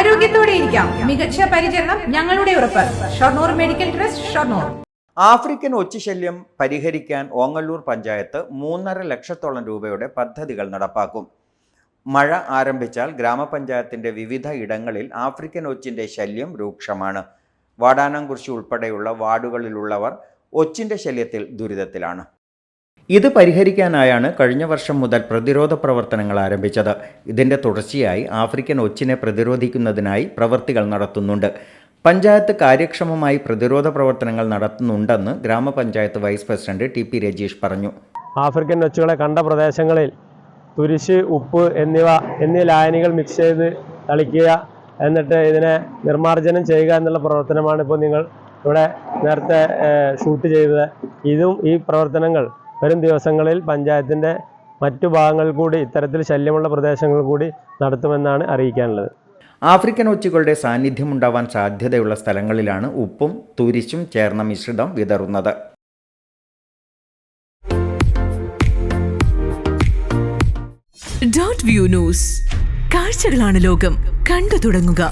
ആരോഗ്യത്തോടെ ഇരിക്കാം. മികച്ച പരിചരണം ഞങ്ങളുടെ ഉറപ്പ്. Shoranur medical trust Shoranur. African ഒച്ചുശല്യം പരിഹരിക്കാൻ ഓങ്ങല്ലൂർ പഞ്ചായത്ത് മൂന്നര ലക്ഷത്തോളം രൂപയുടെ പദ്ധതികൾ നടപ്പാക്കും. മഴ ആരംഭിച്ചാൽ ഗ്രാമപഞ്ചായത്തിന്റെ വിവിധ ഇടങ്ങളിൽ ആഫ്രിക്കൻ ഒച്ചിന്റെ ശല്യം രൂക്ഷമാണ്. വാടാനംകുറിശി ഉൾപ്പെടെയുള്ള വാർഡുകളിലുള്ളവർ ഒച്ചിന്റെ ശല്യത്തിൽ ദുരിതത്തിലാണ്. ഇത് പരിഹരിക്കാനായാണ് കഴിഞ്ഞ വർഷം മുതൽ പ്രതിരോധ പ്രവർത്തനങ്ങൾ ആരംഭിച്ചത്. ഇതിന്റെ തുടർച്ചയായി ആഫ്രിക്കൻ ഒച്ചിനെ പ്രതിരോധിക്കുന്നതിനായി പ്രവൃത്തികൾ നടത്തുന്നുണ്ട്. പഞ്ചായത്ത് കാര്യക്ഷമമായി പ്രതിരോധ പ്രവർത്തനങ്ങൾ നടത്തുന്നുണ്ടെന്ന് ഗ്രാമപഞ്ചായത്ത് vice president T P Rajeesh പറഞ്ഞു. ആഫ്രിക്കൻ ഒച്ചുകളെ കണ്ട പ്രദേശങ്ങളിൽ തുരിശ് ഉപ്പ് എന്നിവ എന്നീ ലായനികൾ മിക്സ് ചെയ്ത് തളിക്കുക എന്നിട്ട് ഇതിനെ നിർമ്മാർജനം ചെയ്യുക എന്നുള്ള പ്രവർത്തനമാണ് ഇപ്പോൾ നിങ്ങൾ ഇവിടെ നേരത്തെ ഷൂട്ട് ചെയ്തത്. ഇതും ഈ പ്രവർത്തനങ്ങൾ വരും ദിവസങ്ങളിൽ പഞ്ചായത്തിന്റെ മറ്റു ഭാഗങ്ങളിൽ കൂടി ഇത്തരത്തിൽ ശല്യമുള്ള പ്രദേശങ്ങളിൽ കൂടി നടത്തുമെന്നാണ് അറിയിക്കാനുള്ളത്. ആഫ്രിക്കൻ ഒച്ചുകളുടെ സാന്നിധ്യമുണ്ടാവാൻ സാധ്യതയുള്ള സ്ഥലങ്ങളിലാണ് ഉപ്പും തുരിശും ചേർന്ന മിശ്രിതം വിതറുന്നത്. ഡോട്ട് വ്യൂ ന്യൂസ് കാഴ്ചകളാണ് ലോകം. കണ്ടു തുടങ്ങുക.